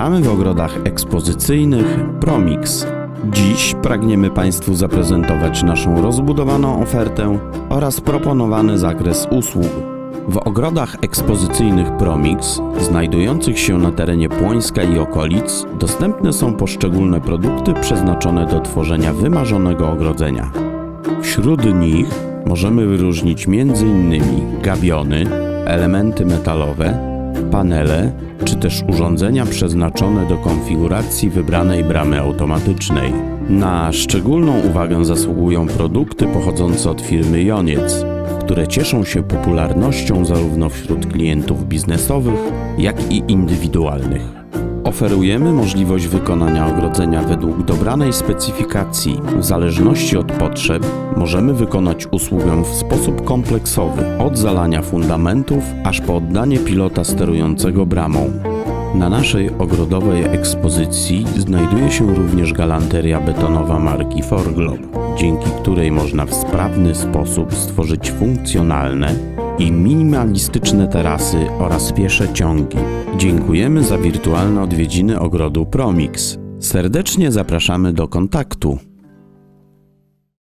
Witamy w ogrodach ekspozycyjnych Promix. Dziś pragniemy Państwu zaprezentować naszą rozbudowaną ofertę oraz proponowany zakres usług. W ogrodach ekspozycyjnych Promix, znajdujących się na terenie Płońska i okolic, dostępne są poszczególne produkty przeznaczone do tworzenia wymarzonego ogrodzenia. Wśród nich możemy wyróżnić m.in. gabiony, elementy metalowe, panele czy też urządzenia przeznaczone do konfiguracji wybranej bramy automatycznej. Na szczególną uwagę zasługują produkty pochodzące od firmy Joniec, które cieszą się popularnością zarówno wśród klientów biznesowych, jak i indywidualnych. Oferujemy możliwość wykonania ogrodzenia według dobranej specyfikacji. W zależności od potrzeb możemy wykonać usługę w sposób kompleksowy, od zalania fundamentów aż po oddanie pilota sterującego bramą. Na naszej ogrodowej ekspozycji znajduje się również galanteria betonowa marki Forglob, dzięki której można w sprawny sposób stworzyć funkcjonalne i minimalistyczne tarasy oraz piesze ciągi. Dziękujemy za wirtualne odwiedziny ogrodu Promix. Serdecznie zapraszamy do kontaktu.